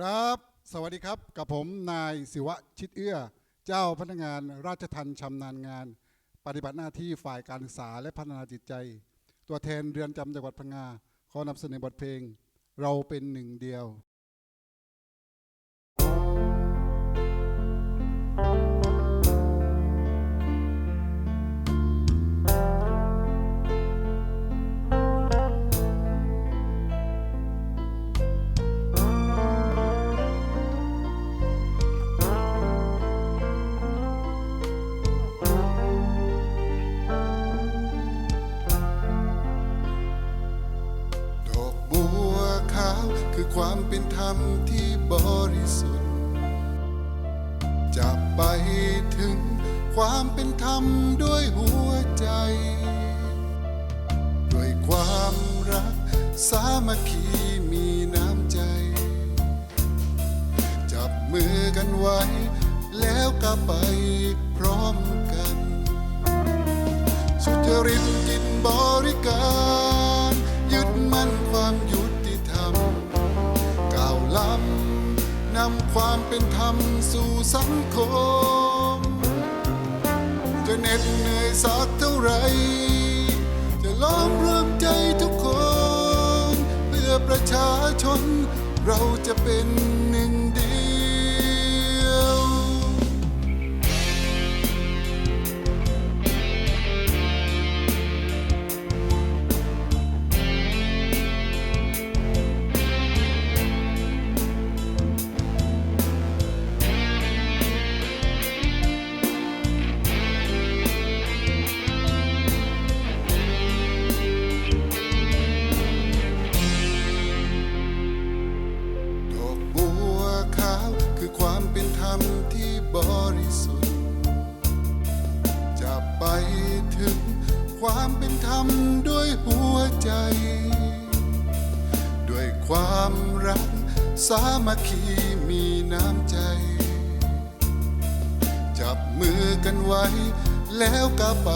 ครับ สวัสดีครับ กับผมนายศิวะชิดเอื้อ เจ้าพนักงานราชทันชำนาญงาน ปฏิบัติหน้าที่ฝ่ายการศึกษาและพัฒนาจิตใจ ตัวแทนเรือนจำจังหวัดพังงา ขอนำเสนอบทเพลง เราเป็นหนึ่งเดียว คือความเป็นธรรมที่บริสุทธิ์จะไปถึงความเป็นธรรมด้วยหัวใจ ด้วยความรักสามัคคีมีน้ำใจ จับมือกันไว้ แล้วก็ไปพร้อมกัน สุจริตำนำความเป็นธรรมสู่สังคม จะเหน็ดเหนื่อยสักเท่าไร จะล้อมรวมใจทุกคน เพื่อประชาชนเราจะเป็นหนึ่งเดียว ความเป็นธรรมด้วยหัวใจ ด้วยความรักสามัคคีมีน้ำใจ จับมือกันไว้ แล้วก็ไป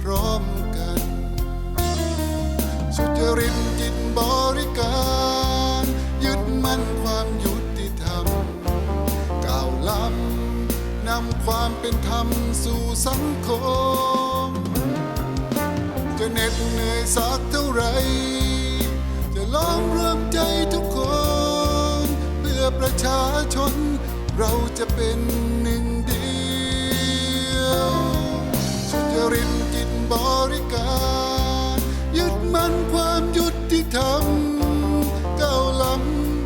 พร้อมกัน สุจริตจิตบริการ ยึดมั่นความยุติธรรมก้าวล้ำนำความเป็นธรรมสู่สังคม จะเหน็ดเหนื่อยสักเท่าไร จะล้อมรวมใจทุกคน เพื่อประชาชน เราจะเป็นหนึ่งเดียวสุจริตจิตบริการ ยึดมั่นความยุติธรรมก้าวล้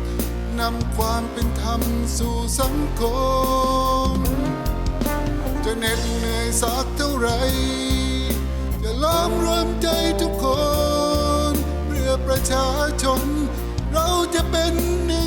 ำนำความเป็นธรรมสู่สังคม จะเหน็ดเหนื่อยสักเท่าไร ล้อมรวมใจทุกคน เพื่อประชาชน เราจะเป็นหนึ่ง